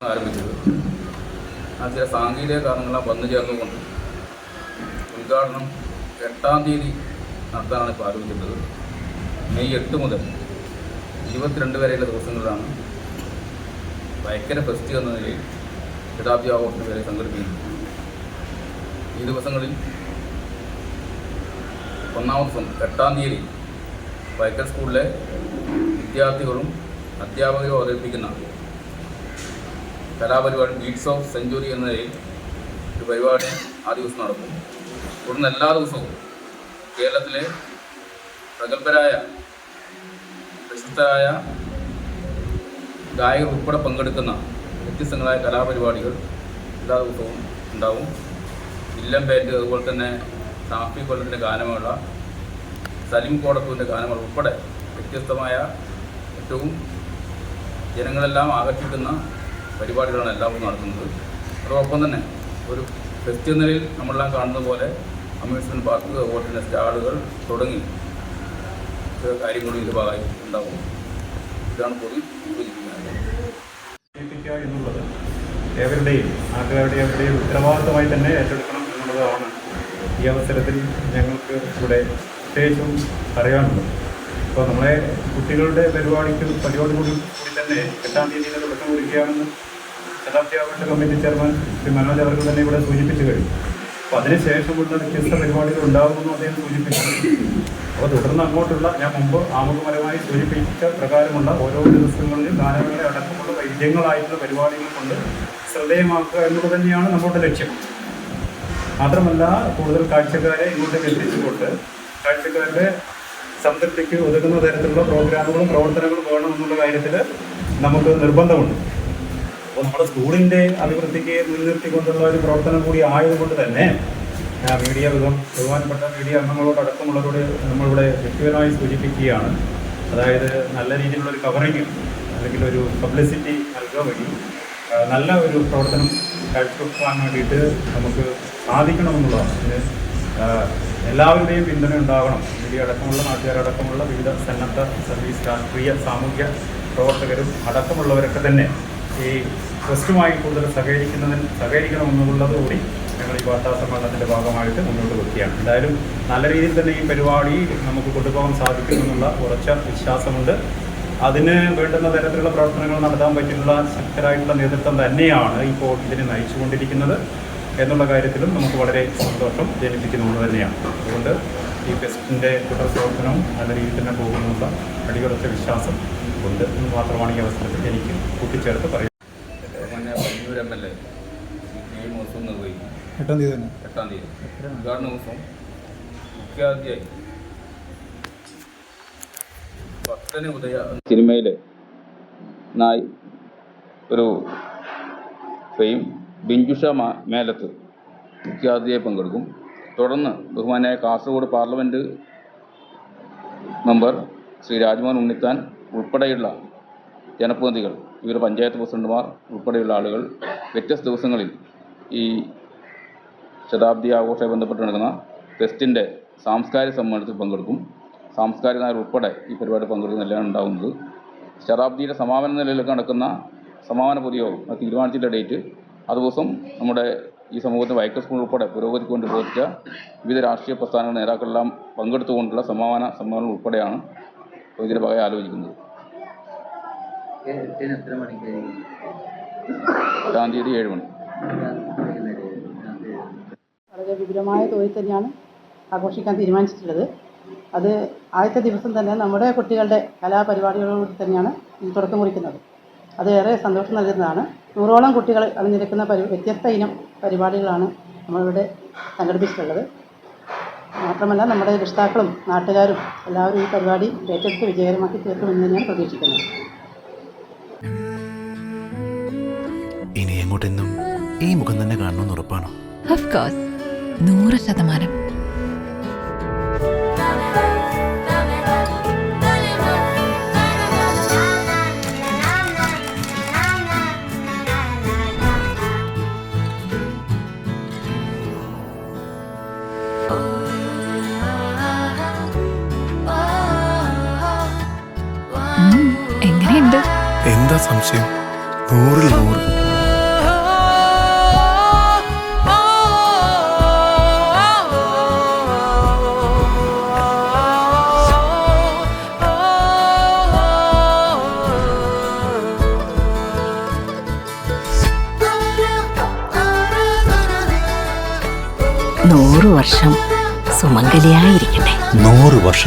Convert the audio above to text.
ആരംഭിച്ചത്. ആ സാങ്കേതിക കാരണങ്ങളാൽ വന്നു ചേർന്നുകൊണ്ട് ഉദ്ഘാടനം എട്ടാം തീയതി നടത്താനാണ് ഇപ്പോൾ ആലോചിച്ചിട്ടുള്ളത് മെയ് എട്ട് മുതൽ ഇരുപത്തിരണ്ട് വരെയുള്ള ദിവസങ്ങളിലാണ് ഭയങ്കര ഫെസ്റ്റ് എന്ന നിലയിൽ ശതാബ്ദി ആഘോഷത്തിന് വരെ സംഘടിപ്പിക്കുന്നത്. ഈ ദിവസങ്ങളിൽ ഒന്നാം ദിവസം എട്ടാം തീയതി വൈക്കൽ സ്കൂളിലെ വിദ്യാർത്ഥികളും അധ്യാപകരും അവതരിപ്പിക്കുന്ന കലാപരിപാടി ബീറ്റ്സ് ഓഫ് സെഞ്ചുറി എന്ന നിലയിൽ ഒരു പരിപാടി ആ ദിവസം നടക്കും. തുടർന്ന് എല്ലാ ദിവസവും കേരളത്തിലെ പ്രഗത്ഭരായ പ്രശസ്തരായ ഗായകർ ഉൾപ്പെടെ പങ്കെടുക്കുന്ന വ്യത്യസ്തങ്ങളായ കലാപരിപാടികൾ എല്ലാ ദിവസവും ഉണ്ടാവും. ഇല്ലം ബാൻഡ് അതുപോലെ തന്നെ ഷാഫി കൊല്ലത്തിന്റെ ഗാനമേള സലിം കോടത്തൂരിന്റെ ഗാനമേള ഉൾപ്പെടെ വ്യത്യസ്തമായ ഏറ്റവും ജനങ്ങളെല്ലാം ആകർഷിക്കുന്ന പരിപാടികളാണ് എല്ലാവരും നടത്തുന്നത്. അതോടൊപ്പം തന്നെ ഒരു ഫെസ്റ്റ് നിലയിൽ നമ്മളെല്ലാം കാണുന്ന പോലെ അമ്യൂസ്മെന്റ് പാർക്ക് അതുപോലെ തന്നെ സ്റ്റാളുകൾ തുടങ്ങി കാര്യങ്ങളും ഇതിന്റെ ഭാഗമായി ഉണ്ടാവും. ഇതാണ് പൊതു സൂചിപ്പിക്കുന്നത് ഏൽപ്പിക്കുക എന്നുള്ളത് ഏവരുടെയും നാട്ടുകാരുടെ ഉത്തരവാദിത്തമായി തന്നെ ഏറ്റെടുക്കണം. എന്നുള്ളതാണ് ഈ അവസരത്തിൽ ഞങ്ങൾക്ക് ഇവിടെ പ്രത്യേകിച്ചും പറയാനുള്ളത്. അപ്പോൾ നമ്മളെ കുട്ടികളുടെ പരിപാടിക്ക് പരിപാടി കൂടി തന്നെ എട്ടാം തീയതി തുടക്കം കുറിക്കുകയാണെന്ന് ശതാബ്ദി കമ്മിറ്റി ചെയർമാൻ ശ്രീ മനോജ് അവർക്ക് തന്നെ ഇവിടെ സൂചിപ്പിച്ചു കഴിഞ്ഞു. അപ്പോൾ അതിനുശേഷമുള്ള വ്യത്യസ്ത പരിപാടികൾ ഉണ്ടാകുമെന്നും അദ്ദേഹം സൂചിപ്പിച്ചു അപ്പോൾ തുടർന്ന് അങ്ങോട്ടുള്ള ഞാൻ മുമ്പ് ആമുഖപരമായി സൂചിപ്പിച്ച പ്രകാരമുള്ള ഓരോ ദിവസങ്ങളിലും ഗാനങ്ങളെ അടക്കമുള്ള വൈദ്യങ്ങളായിട്ടുള്ള പരിപാടികൾ കൊണ്ട് ശ്രദ്ധേയമാക്കുക എന്നുള്ളത് തന്നെയാണ് നമ്മുടെ ലക്ഷ്യം. മാത്രമല്ല കൂടുതൽ കാഴ്ചക്കാരെ ഇങ്ങോട്ടേക്ക് എത്തിച്ചുകൊണ്ട് കാഴ്ചക്കാരുടെ സംതൃപ്തിക്ക് ഒതുക്കുന്ന തരത്തിലുള്ള പ്രോഗ്രാമുകളും പ്രവർത്തനങ്ങളും വേണം എന്നുള്ള കാര്യത്തിൽ നമുക്ക് നിർബന്ധമുണ്ട്. അപ്പോൾ നമ്മുടെ സ്കൂളിന്റെ അഭിവൃദ്ധിക്ക് മുൻനിർത്തിക്കൊണ്ടുള്ള ഒരു പ്രവർത്തനം കൂടി ആയതുകൊണ്ട് തന്നെ മീഡിയ വിധം ബഹുമാനപ്പെട്ട മീഡിയ അംഗങ്ങളോട് അടക്കമുള്ളവരോട് നമ്മളിവിടെ വ്യക്തിപരമായി സൂചിപ്പിക്കുകയാണ്. അതായത് നല്ല രീതിയിലുള്ള ഒരു കവറിങ് അല്ലെങ്കിൽ ഒരു പബ്ലിസിറ്റി നൽകുക വഴി നല്ല ഒരു പ്രവർത്തനം കാഴ്ചവെക്കാൻ വേണ്ടിയിട്ട് നമുക്ക് സാധിക്കണമെന്നുള്ളതാണ്. ഇതിന് എല്ലാവരുടെയും പിന്തുണ ഉണ്ടാകണം മീഡിയ അടക്കമുള്ള നാട്ടുകാരടക്കമുള്ള വിവിധ സന്നദ്ധ സർവീസ് രാഷ്ട്രീയ സാമൂഹ്യ പ്രവർത്തകരും അടക്കമുള്ളവരൊക്കെ തന്നെ ഈ ട്രസ്റ്റുമായി കൂടുതൽ സഹകരിക്കുന്നതിന് സഹകരിക്കണമെന്നുള്ളതുകൂടി ഞങ്ങൾ ഈ വാർത്താ സമ്മേളനത്തിന്റെ ഭാഗമായിട്ട് മുന്നോട്ട് വയ്ക്കുകയാണ് എന്തായാലും നല്ല രീതിയിൽ തന്നെ ഈ പരിപാടി നമുക്ക് കൊണ്ടുപോകാൻ സാധിക്കുമെന്നുള്ള ഉറച്ച വിശ്വാസമുണ്ട്. അതിന് വേണ്ടുന്ന തരത്തിലുള്ള പ്രവർത്തനങ്ങൾ നടത്താൻ പറ്റിയിട്ടുള്ള ശക്തരായിട്ടുള്ള നേതൃത്വം തന്നെയാണ് ഇപ്പോൾ ഇതിനെ നയിച്ചുകൊണ്ടിരിക്കുന്നത് എന്നുള്ള കാര്യത്തിലും നമുക്ക് വളരെ സന്തോഷം ജനിപ്പിക്കുന്ന ഒന്ന് തന്നെയാണ്. അതുകൊണ്ട് ഈ ഫെസ്റ്റിന്റെ തുടർ പ്രവർത്തനവും നല്ല രീതിയിൽ തന്നെ പോകുമെന്നുള്ള അടിയുറച്ച വിശ്വാസം ഉണ്ട് എന്ന് മാത്രമാണ് ഈ അവസരത്തിൽ എനിക്ക് കൂട്ടിച്ചേർത്ത് പറയുന്നത്. എട്ടാം തീയതി തന്നെ. എട്ടാം തീയതി. ഉദ്ഘാടന ദിവസം മുഖ്യാതിഥിയായി. സിനിമയിലെ നായി ഒരു ഫെയിം ബിഞ്ചുഷ മേലത്ത് മുഖ്യാതിഥിയായി പങ്കെടുക്കും. തുടർന്ന് ബഹുമാനായ കാസർഗോഡ് പാർലമെന്റ് മെമ്പർ ശ്രീ രാജ്മോഹൻ ഉണ്ണിത്താൻ ഉൾപ്പെടെയുള്ള ജനപ്രതിനിധികൾ വിവിധ പഞ്ചായത്ത് പ്രസിഡന്റുമാർ ഉൾപ്പെടെയുള്ള ആളുകൾ വ്യത്യസ്ത ദിവസങ്ങളിൽ ഈ ശതാബ്ദി ആഘോഷമായി ബന്ധപ്പെട്ട് നടക്കുന്ന ഫെസ്റ്റിന്റെ സാംസ്കാരിക സമ്മേളനത്തിൽ പങ്കെടുക്കും. സാംസ്കാരിക നായർ ഉൾപ്പെടെ ഈ പരിപാടി പങ്കെടുക്കുന്ന എല്ലാം ഉണ്ടാകുന്നത് ശതാബ്ദിയുടെ സമാപന നിലയിലൊക്കെ നടക്കുന്ന സമാപന പൊതുയോഗം അത് തീരുമാനിച്ചിട്ടുള്ള ഡേറ്റ്. ആ ദിവസം നമ്മുടെ ഈ സമൂഹത്തിൽ വൈക്കൽ സ്കൂൾ ഉൾപ്പെടെ പുരോഗതിക്ക് വേണ്ടി പ്രവർത്തിച്ച വിവിധ രാഷ്ട്രീയ പ്രസ്ഥാനങ്ങളുടെ നേതാക്കളെല്ലാം പങ്കെടുത്തുകൊണ്ടുള്ള സമാപന സമ്മേളനം ഉൾപ്പെടെയാണ് ഇതിന്റെ ഭാഗം ആലോചിക്കുന്നത്. ഗാന്ധിയുടെ എട്ടാം തീയതി ഏഴ് മണി. വളരെ വിപുലമായ തോതിൽ തന്നെയാണ് ആഘോഷിക്കാൻ തീരുമാനിച്ചിട്ടുള്ളത്. അത് ആദ്യത്തെ ദിവസം തന്നെ നമ്മുടെ കുട്ടികളുടെ കലാപരിപാടികളോട് തന്നെയാണ് തുടക്കം കുറിക്കുന്നത്. അത് ഏറെ സന്തോഷം നൽകുന്നതാണ്. നൂറോളം കുട്ടികൾ അണിനിരക്കുന്ന പരി വ്യത്യസ്ത ഇനം പരിപാടികളാണ് നമ്മളിവിടെ സംഘടിപ്പിച്ചിട്ടുള്ളത്. മാത്രമല്ല നമ്മുടെ രക്ഷിതാക്കളും നാട്ടുകാരും എല്ലാവരും ഈ പരിപാടി ഏറ്റെടുത്ത് വിജയകരമാക്കി തീർക്കുമെന്ന് തന്നെയാണ് പ്രതീക്ഷിക്കുന്നത്. ഇനി എങ്ങോട്ടെന്നും ഈ മുഖം തന്നെ കാണണമെന്ന് ഉറപ്പാണോ? ഓഫ് കോഴ്സ് നൂറ് ശതമാനം. സംശയം. നൂറിൽ നൂറ്. നൂറ് വർഷം സുമംഗലിയായിരിക്കട്ടെ. നൂറ് വർഷം